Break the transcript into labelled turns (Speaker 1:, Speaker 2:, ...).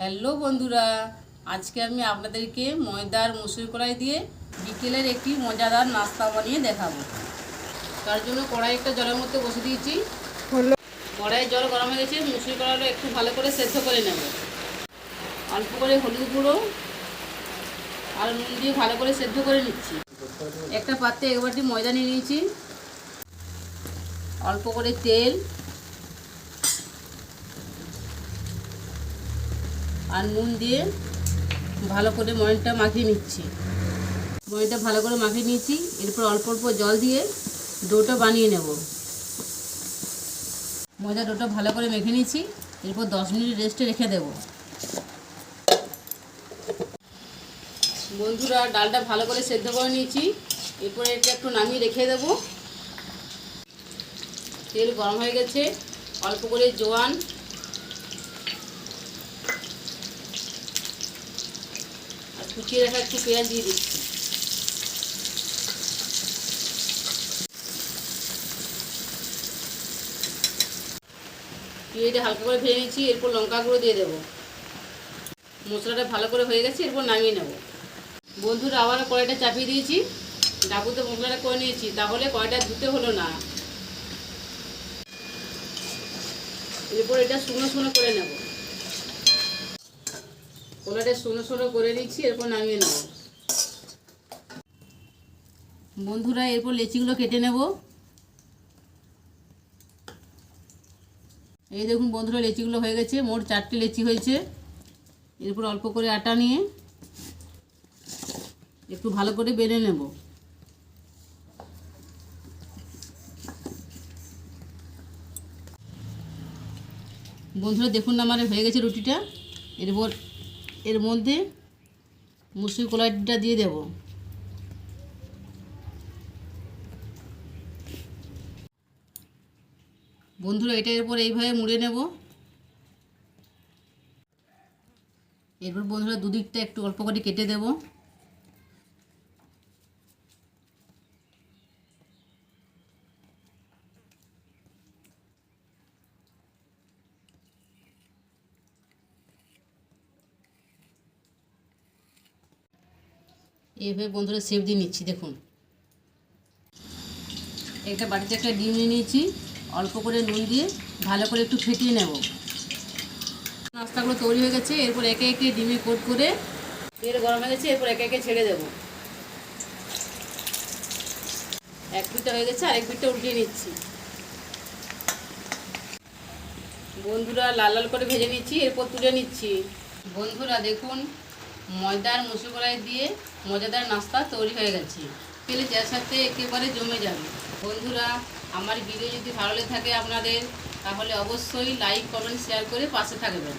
Speaker 1: Hello বন্ধুরা আজকে আমি আপনাদেরকে ময়দার মুসুর কড়াই দিয়ে বিকেলের একটি মজাদার নাস্তা বানিয়ে দেখাবো। তার জন্য কড়াই একটা জলের মধ্যে বসে দিয়েছি। কড়াইয়ের জল গরম হয়ে গেছে মুসুর কড়াইটা একটু ভালো করে সেদ্ধ করে নেব। অল্প করে হলুদ গুঁড়ো আর নুন দিয়ে ভালো করে সেদ্ধ করে নিচ্ছি। একটা পাত্রে এক বাটি ময়দা নিয়ে নিয়েছি। অল্প করে তেল আর নুন দিয়ে ভালো করে ময়নটা মাখিয়ে নিচ্ছি। ময়নটা ভালো করে মাখিয়ে নিয়েছি। এরপর অল্প অল্প জল দিয়ে ডোটা বানিয়ে নেব। ময়দা ডোটা ভালো করে মেখে নিয়েছি। এরপর দশ মিনিট রেস্টে রেখে দেব। বন্ধুরা, ডালটা ভালো করে সেদ্ধ করে নিয়েছি। এরপরে এটা একটু নামিয়ে রেখে দেব। তেল গরম হয়ে গেছে। অল্প করে জোয়ান কুচিয়ে রাখা একটু পেঁয়াজ দিয়ে দিচ্ছি। পেঁয়াজটা হালকা করে ভেজে নিচ্ছি, এরপর লঙ্কা গুঁড়ো দিয়ে দেবো। মশলাটা ভালো করে হয়ে গেছে, এরপর নামিয়ে নেব। বন্ধুরা আবার কড়াইটা চাপিয়ে দিয়েছি। ডাবুতে মশলাটা করে নিয়েছি, তাহলে কড়াইটা ধুতে হলো না। এরপর এটা শুকনো শুকনো করে নেব। কড়াইটা শুকনো শুকনো করে নিচ্ছি এরপর নামিয়ে নেব। বন্ধুরা, এরপর লেচিগুলো কেটে নেব। এই দেখুন বন্ধুরা, লেচিগুলো হয়ে গেছে। মোট চারটে লেচি হয়েছে। এরপর অল্প করে আটা নিয়ে একটু ভালো করে বেড়ে নেব। বন্ধুরা, দেখুন আমার হয়ে গেছে রুটিটা। এরপর এর মধ্যে মুসুর কলাইটা দিয়ে দেব। বন্ধুরা, এটা এরপর এইভাবে মুড়ে নেব। এরপর বন্ধুরা, দুদিকটা একটু অল্প করে কেটে দেব। এইভাবে বন্ধুরা সেভ দিয়ে নিচ্ছি, দেখুন। একটা বাটিতে একটা ডিম নিয়ে নিয়েছি, অল্প করে নুন দিয়ে ভালো করে একটু ফেটিয়ে নেব। নাস্তাগুলো তৈরি হয়ে গেছে, এরপর একে একে ডিমে কোট করে তেল গরম হয়ে গেছে, এরপর একে একে ছেড়ে দেব। এক পিঠটা হয়ে গেছে, আরেক পিঠটা উল্টিয়ে নিচ্ছি। বন্ধুরা লাল লাল করে ভেজে নিচ্ছি, এরপর তুলে নিচ্ছি। বন্ধুরা দেখুন ময়দার মুসুর কড়াই দিয়ে মজাদার নাস্তা তৈরি হয়ে গেছে। ফেলে যার সাথে একেবারে জমে যাবে। বন্ধুরা, আমার ভিডিও যদি ভালো লেগে থাকে আপনাদের, তাহলে অবশ্যই লাইক কমেন্ট শেয়ার করে পাশে থাকবেন।